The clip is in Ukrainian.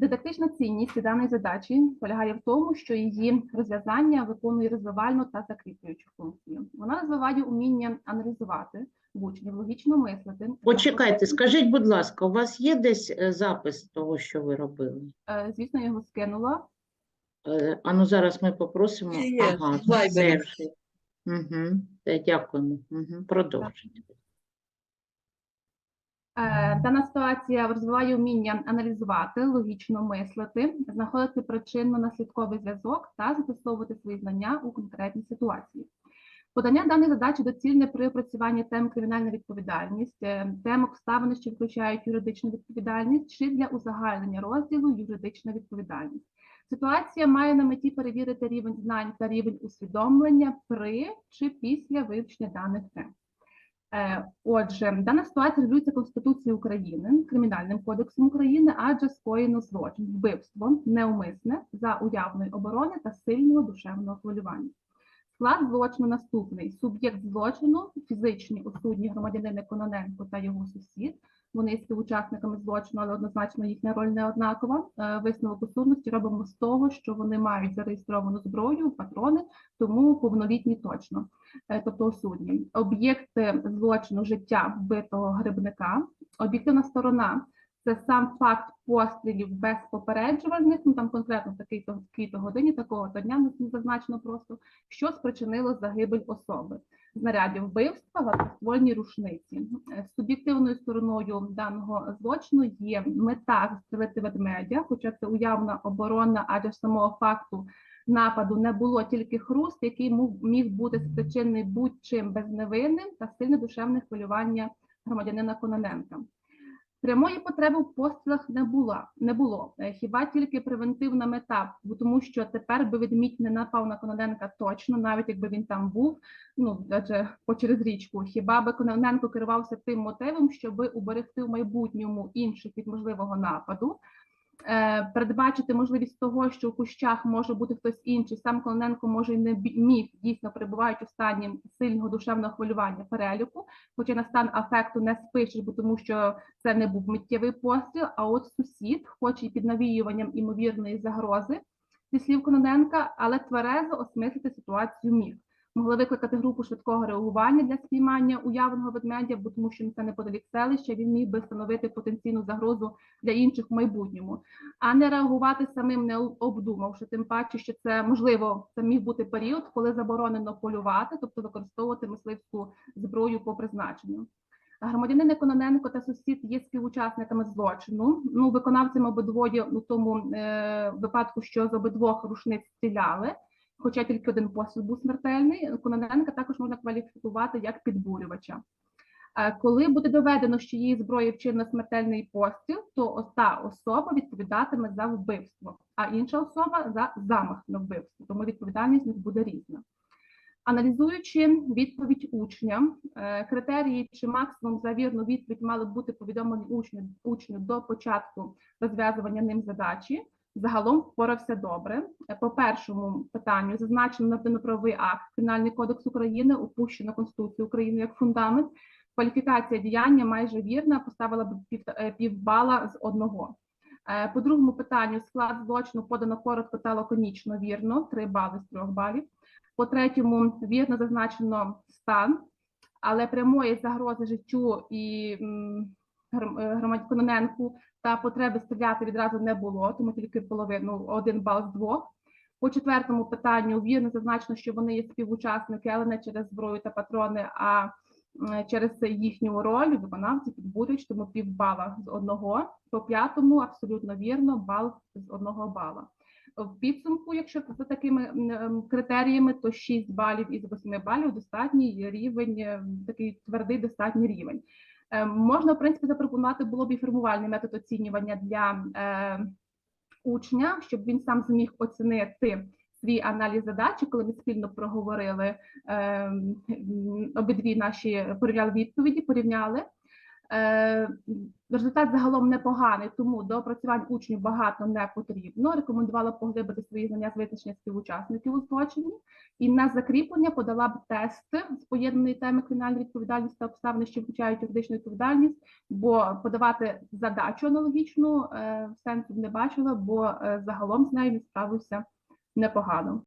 Дидактична цінність даної задачі полягає в тому, що її розв'язання виконує розвивальну та закріплюючу функцію. Вона розвиває уміння аналізувати в учнів, логічно мислити. Почекайте, скажіть, будь ласка, у вас є десь е, запис того, що ви робили? Е, Звісно, я його скинула. Е, А ну зараз ми попросимо. Є, є, Ага, Угу. Дякуємо. Угу. Продовжуйте. Е, Дана ситуація розвиває вміння аналізувати, логічно мислити, знаходити причинно-наслідковий зв'язок та застосовувати свої знання у конкретній ситуації. Подання даної задачі доцільне при опрацюванні тем кримінальна відповідальність, е, тем обставини, що включають юридичну відповідальність, чи для узагальнення розділу юридична відповідальність. Ситуація має на меті перевірити рівень знань та рівень усвідомлення при чи після вивчення даних тем. Е, Отже, дана ситуація регулюється Конституцією України, Кримінальним кодексом України, адже скоєно злочин, вбивство неумисне за уявної оборони та сильного душевного хвилювання. Склад злочину наступний: суб'єкт злочину, фізичні осудні громадянини Кононенко та його сусід. Вони є співучасниками злочину, але однозначно їхня роль не однакова. Е, Висновок усудності робимо з того, що вони мають зареєстровану зброю, патрони, тому повнолітні точно е, тобто осудні. Об'єкти злочину життя вбитого грибника, об'єктивна сторона це сам факт пострілів без попереджувальних, ну там конкретно в такій-то такій-то годині, такого-то дня не зазначено просто, що спричинило загибель особи. Знарядів вбивства, гладкоствольні рушниці. Е, Суб'єктивною стороною даного злочину є мета застрелити ведмедя, хоча це уявна оборона, адже самого факту нападу не було тільки хруст, який міг бути спричинений будь-чим безневинним та сильне душевне хвилювання громадянина Кононенка. Прямої потреби в пострілах не була, не було. Е, Хіба тільки превентивна мета, бо тому що тепер би відміть не напав на Кононенка точно, навіть якби він там був, ну адже по через річку. Хіба би Кононенко керувався тим мотивом, щоб уберегти в майбутньому інших від можливого нападу, передбачити можливість того, що у кущах може бути хтось інший, сам Кононенко може й не міг, дійсно перебувають у стані сильного душевного хвилювання переліку, хоча на стан афекту не спишеш, бо тому що це не був миттєвий постріл, а от сусід, хоч і під навіюванням імовірної загрози, зі слів Кононенка, але тверезо осмислити ситуацію міг. Могли викликати групу швидкого реагування для спіймання уявного ведмедя, бо тому що це неподалік селища, він міг би становити потенційну загрозу для інших в майбутньому, а не реагувати самим, не обдумавши, тим паче, що це можливо, це міг бути період, коли заборонено полювати, тобто використовувати мисливську зброю по призначенню. Громадянин Кононенко та сусід є співучасниками злочину. Ну, виконавцями обидвоє у тому е, випадку, що з обидвох рушниць стріляли, хоча тільки один постріл був смертельний. Кононенка також можна кваліфікувати як підбурювача. Е, Коли буде доведено, що її зброєю вчинено смертельний постріл, то та особа відповідатиме за вбивство, а інша особа за замах на вбивство. Тому відповідальність них буде різна. Аналізуючи відповідь учня, е, критерії чи максимум за вірну відповідь мали бути повідомлені учню, учню до початку розв'язування ним задачі. Загалом впорався добре. Е, По першому питанню зазначено нормативно-правовий акт Кримінальний кодекс України, опущено Конституцію України як фундамент. Кваліфікація діяння майже вірна, поставила пів, е, півбала з одного. Е, По другому питанню склад злочину подано коротко та лаконічно вірно, 3 бали з 3 балів. По третьому вірно зазначено стан, але прямої загрози життю і е, громадян Кононенку та потреби стріляти відразу не було, тому тільки половину один бал з двох. По четвертому питанню вірно зазначено, що вони є співучасники, але не через зброю та патрони, а через їхню роль виконавці підбурюють, тому півбала з одного. По п'ятому абсолютно вірно, бал з одного бала. В підсумку, якщо за такими критеріями, то 6 балів із 8 балів достатній рівень, е, такий твердий достатній рівень. Е, Можна, в принципі, запропонувати було б і формувальний метод оцінювання для е, учня, щоб він сам зміг оцінити свій аналіз задачі, коли ми спільно проговорили е, обидві наші порівняли відповіді, порівняли. Е, Результат загалом непоганий, тому до опрацювань учнів багато не потрібно. Рекомендувала поглибити свої знання з визначення співучасників у злочині. І на закріплення подала б тест з поєднаної теми кримінальної відповідальності та обставини, що включають юридичну відповідальність, бо подавати задачу аналогічну е, сенсу не бачила, бо е, загалом з нею він справився непогано.